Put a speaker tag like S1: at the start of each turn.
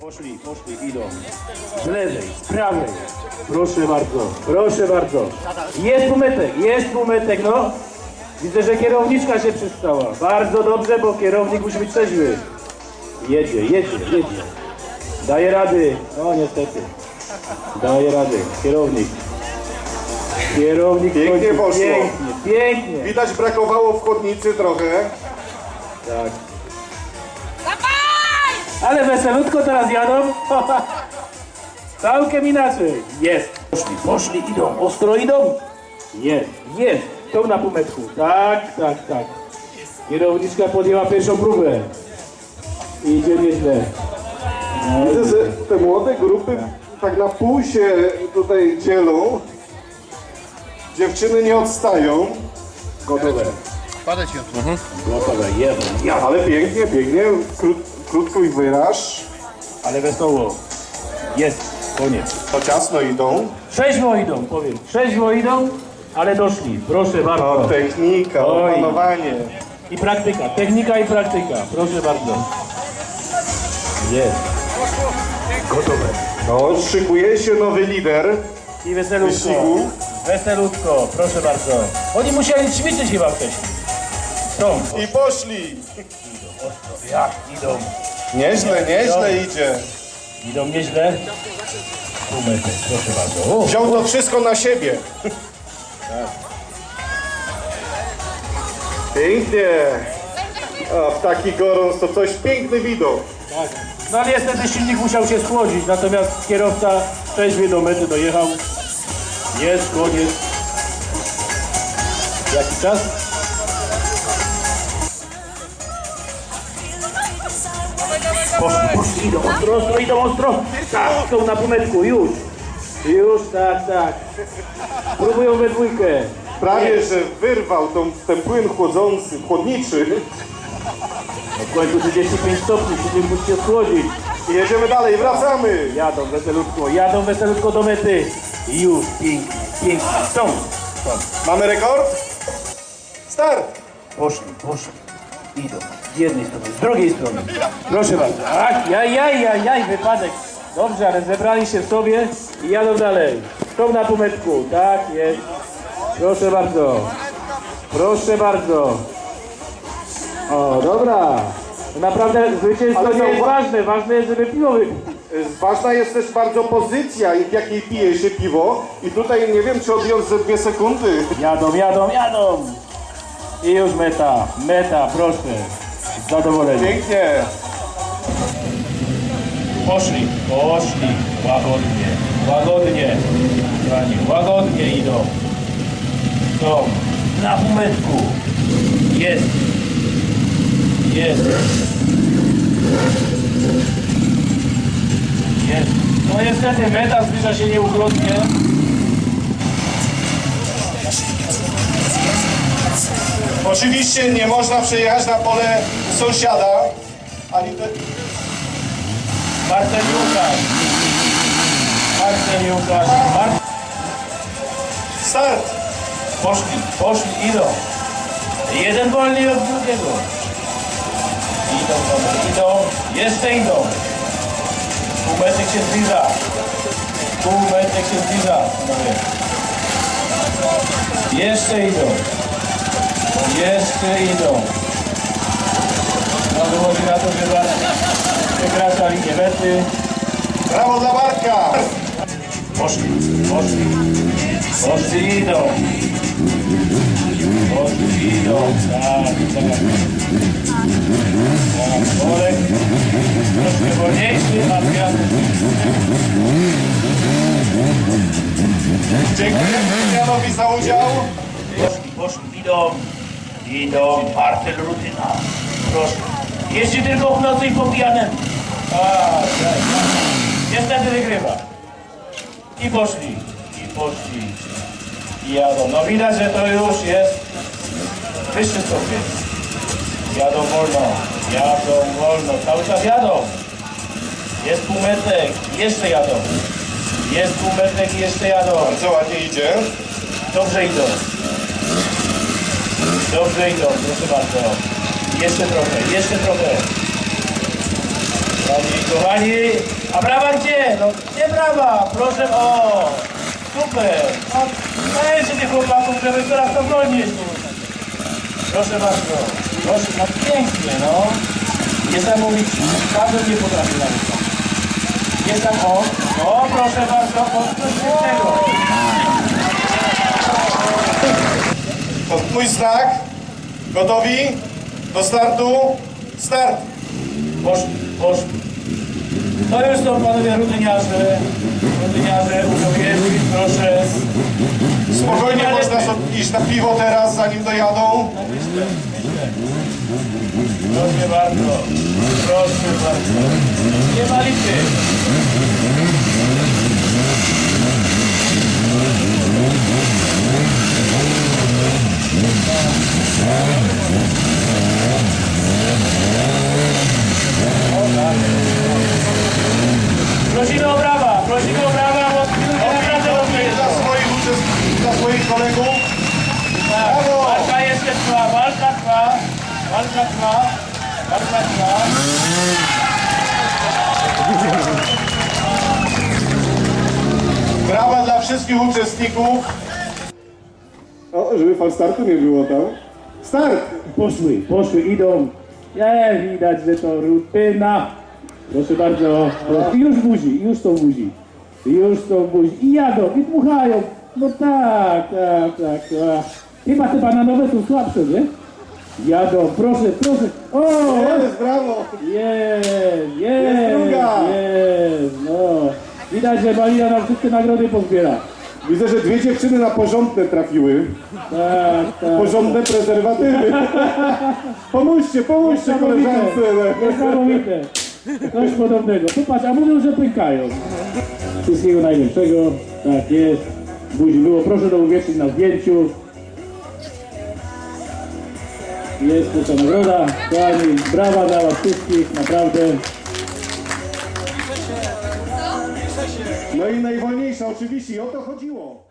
S1: Poszli, poszli, idą. Z lewej, z prawej. Proszę bardzo, proszę bardzo. Jest półmetek, jest półmetek, no. Widzę, że kierowniczka się przystała. Bardzo dobrze, bo kierownik musi być trzeźwy. Jedzie, jedzie, jedzie. Daje rady. No niestety. Daje rady. Kierownik. Kierownik
S2: Pięknie
S1: chodzi
S2: poszło.
S1: Pięknie, pięknie.
S2: Widać brakowało w chłodnicy trochę.
S1: Tak. Ale weselutko teraz jadą. Całkiem inaczej. Jest. Poszli, poszli, idą, ostro idą. Jest, jest. Są na półmetku. Tak, tak, tak. Kierowniczka podjęła pierwszą próbę. Idzie nieźle.
S2: Widzę, że te młode grupy tak na pół się tutaj dzielą. Dziewczyny nie odstają.
S1: Gotowe. Gotowe, jeden. Ja.
S2: Ale pięknie, pięknie. Krót, krótko i wyraż.
S1: Ale wesoło. Jest, koniec.
S2: To ciasno idą.
S1: Trzeźwo idą, powiem. Trzeźwo idą, ale doszli. Proszę bardzo.
S2: O, technika,
S1: Oj.
S2: opanowanie.
S1: I praktyka, technika i praktyka. Proszę bardzo. Jest. Gotowe.
S2: No, szykuje się nowy lider.
S1: I weselutko.
S2: Wyścigu.
S1: Weselutko, proszę bardzo. Oni musieli ćwiczyć chyba wcześniej. Są.
S2: I poszli.
S1: Jak idą?
S2: Nieźle, nieźle idzie.
S1: Idą nieźle. Proszę bardzo. O,
S2: Wziął to wszystko na siebie. Pięknie. A w taki gorąc to coś piękny widok.
S1: tak. No ale niestety silnik musiał się schłodzić, natomiast kierowca trzeźwie do mety dojechał. Jest koniec. Jaki czas? Poszli, poszli, idą ostro, ostro, idą ostro. Tak, są na półmetku, już. Już, tak, tak. Próbują we dwójkę.
S2: Prawie, że wyrwał tą, ten płyn chłodzący, chłodniczy.
S1: W końcu 35 stopni, silnik musi się schłodzić.
S2: I jedziemy dalej, wracamy.
S1: Jadą weselutko, jadą weselutko do mety. Już, pięknie, pięknie. Są, są.
S2: Mamy rekord? Start!
S1: Poszli, poszli. Idą. Z jednej strony, z drugiej strony. Proszę bardzo. Ach, jaj, jaj, jaj, jaj, wypadek. Dobrze, ale zebrali się w sobie i jadą dalej. Są na półmetku. Tak jest. Proszę bardzo. Proszę bardzo. O, dobra. Naprawdę zwycięstwo
S2: Ale
S1: nie jest
S2: zauwa-
S1: ważne. Ważne jest, żeby wypić.
S2: Y, Ważna jest też bardzo pozycja, w jakiej pije się piwo. I tutaj nie wiem, czy odjąć ze dwie sekundy.
S1: Jadą, jadą, jadą. I już meta, meta, proszę. Zadowolenie.
S2: Pięknie.
S1: Poszli, poszli. Łagodnie, łagodnie. Kochani, łagodnie idą. Są na półmetku. Jest. Jest. Jest. No niestety meta zbliża się nieuchronnie.
S2: Oczywiście nie można przejechać na pole sąsiada. Ani te...
S1: Marcel Łukasz. Marcel Łukasz. Mar
S2: Start!
S1: Poszli, poszli, idą. Jeden wolniej od drugiego. Idą, dobra, idą, jeszcze idą. Półmetek się zbliża. Półmetek się zbliża. Jeszcze idą. Jeszcze idą. No wychodzi na to, że zaraz wykracza linię mety.
S2: Brawo dla Bartka!
S1: Poszli, poszli, poszli idą. Poszli idą, tak, tak. Tak, Olek, troszkę wolniejszy, Adrian.
S2: Dziękuję Janowi za udział.
S1: Poszli, poszli, idą, idą, Martel Rutyna. Proszę. Jeździ tylko w nocy i po pijanem. Tak, tak, tak. Niestety wygrywa. I poszli, i poszli. I jadą. No widać, że to już jest wyższy stopień. Jadą wolno, jadą wolno, cały czas jadą. Jest półmetek, jeszcze jadą. Jest półmetek i jeszcze jadą.
S2: Bardzo ładnie idzie.
S1: Dobrze idą. Dobrze idą, proszę bardzo. Jeszcze trochę, jeszcze trochę. Kochani, kochani, a brawa gdzie? No gdzie brawa? Proszę, o, super. No, dajcie tych chłopaków, żeby teraz to bronić. Proszę bardzo, proszę, no pięknie, no. Niesamowicie, każdy nie potrafi narysować. Jest tam o, o proszę bardzo, o coś
S2: To mój znak. Gotowi? Do startu? Start!
S1: Posz, posz. To już są panowie rutyniarze, rutyniarze, uczestnicy, proszę.
S2: Spokojnie można sobie iść na piwo teraz, zanim dojadą.
S1: No myślę, myślę. Proszę bardzo, proszę bardzo. Nie ma lipy. Prosimy o brawa, prosimy o brawa, bo
S2: Dla swoich uczestników, dla swoich kolegów.
S1: Tak,
S2: Brawo!
S1: walka jeszcze trwa, walka trwa, walka trwa, walka trwa.
S2: Brawa dla wszystkich uczestników. O, żeby falstartu nie było tam. Start!
S3: Poszły, poszły, idą. Nie, widać, że to rutyna. Proszę bardzo. O, Już buzi, już są buzi. Już są buzi. I jadą, i dmuchają. No tak, tak, tak. tak. Chyba te bananowe są słabsze, nie? Jadą, proszę, proszę. O!
S2: Jest, brawo!
S3: Jest, jest,
S2: Jest druga.
S3: jest, no. Widać, że Malina nam wszystkie nagrody pozbiera.
S2: Widzę, że dwie dziewczyny na porządne trafiły.
S3: Tak, tak.
S2: Porządne prezerwatywy. Pomóżcie, pomóżcie
S3: Niesamowite,
S2: koleżance.
S3: niesamowite. Coś podobnego. Popatrz, a mówią, że pękają. Wszystkiego najlepszego. Tak jest. Buzi było. Proszę to uwierzyć na zdjęciu. Jest ta nagroda. Kochani, brawa dla was wszystkich, naprawdę.
S2: No i najwolniejsza oczywiście, i o to chodziło.